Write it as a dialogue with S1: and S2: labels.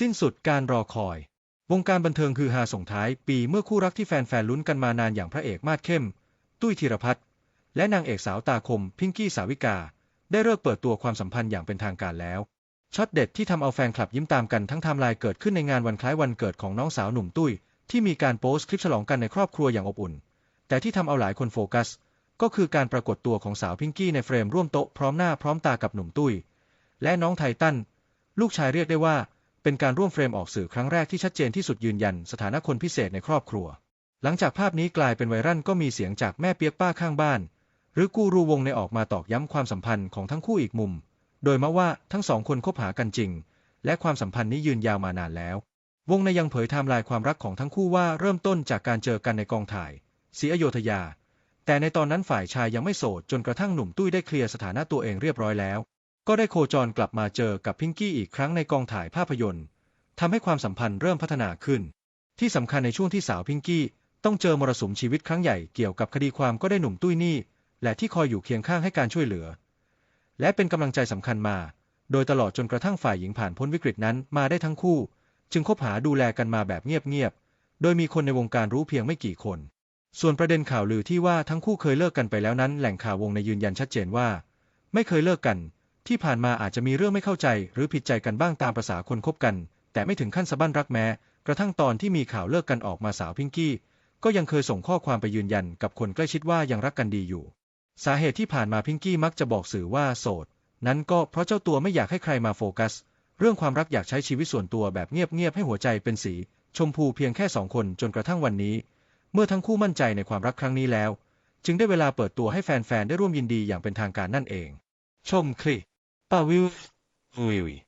S1: สิ้นสุดการรอคอย วงการบันเทิงคือฮาส่งท้ายปีเมื่อคู่รักที่แฟนๆลุ้นกันมานานอย่างพระเอกมาดเข้ม ตุ้ยธีรพัฒน์และนางเอกสาวตาคม พิงกี้สาวิกา ได้เลิกเปิดตัวความสัมพันธ์อย่างเป็นทางการแล้วช็อตเด็ดที่ทำเอาแฟนคลับยิ้มตามกันทั้งไทม์ไลน์เกิดขึ้นในงานวันคล้ายวันเกิดของน้องสาวหนุ่มตุ้ย ที่มีการโพสต์คลิปฉลองกันในครอบครัวอย่างอบอุ่น แต่ที่ทำเอาหลายคนโฟกัส ก็คือการปรากฏตัวของสาวพิงกี้ในเฟรมร่วมโต๊ะพร้อมหน้าพร้อมตากับหนุ่มตุ้ย และน้องไททันลูกชายเรียกได้ว่า เป็นการร่วมเฟรมออกสื่อครั้งแรกที่ชัดเจนที่สุดยืนยันสถานะคนพิเศษในครอบครัว หลังจากภาพนี้กลายเป็นไวรัลก็มีเสียงจากแม่เปียกป้าข้างบ้าน หรือกูรูวงในออกมาตอกย้ำความสัมพันธ์ของทั้งคู่อีกมุม โดยมาว่าทั้งสองคนคบหากันจริง และความสัมพันธ์นี้ยืนยาวมานานแล้ว วงในยังเผยไทม์ไลน์ความรักของทั้งคู่ว่าเริ่มต้นจากการเจอกันในกองถ่ายศรีอโยธยา แต่ในตอนนั้นฝ่ายชายยังไม่โสดจนกระทั่งหนุ่มตุ้ยได้เคลียร์สถานะตัวเองเรียบร้อยแล้ว ก็ได้โคจรกลับมาเจอกับพิงกี้อีกครั้งในกองถ่ายภาพยนตร์ทำให้ความสัมพันธ์เริ่มพัฒนาขึ้น ที่สำคัญในช่วงที่สาวพิงกี้ต้องเจอมรสุมชีวิตครั้งใหญ่เกี่ยวกับคดีความก็ได้หนุ่มตุ้ยนี่ และที่คอยอยู่เคียงข้างให้การช่วยเหลือ และเป็นกำลังใจสำคัญมา โดยตลอดจนกระทั่งฝ่ายหญิงผ่านพ้นวิกฤตนั้นมาได้ทั้งคู่ จึงคบหาดูแลกันมาแบบเงียบๆ โดยมีคนในวงการรู้เพียงไม่กี่คน ส่วนประเด็นข่าวลือที่ว่าทั้งคู่เคยเลิกกันไปแล้วนั้น แหล่งข่าววงในยืนยันชัดเจนว่า ไม่เคยเลิกกัน ที่ผ่านมาอาจจะมีเรื่องไม่เข้าใจ หรือผิดใจกันบ้างตามประษาคนคบกัน แต่ไม่ถึงขั้นสะบั้นรักแม้ กระทั่งตอนที่มีข่าวเลิกกันออกมาสาวพิงกี้ ก็ยังเคยส่งข้อความไปยืนยันกับคนใกล้ชิดว่ายังรักกันดีอยู่ สาเหตุที่ผ่านมาพิงกี้มักจะบอกสื่อว่าโสด นั้นก็เพราะเจ้าตัวไม่อยากให้ใครมาโฟกัส เรื่องความรักอยากใช้ชีวิตส่วนตัวแบบเงียบๆให้หัวใจเป็นสี ชมพูเพียงแค่สองคนจนกระทั่งวันนี้ เมื่อทั้งคู่มั่นใจในความรักครั้งนี้แล้ว จึงได้เวลาเปิดตัวให้แฟนๆได้ร่วมยินดีอย่างเป็นทางการนั่นเอง ชมคลิป ป้าวิววิว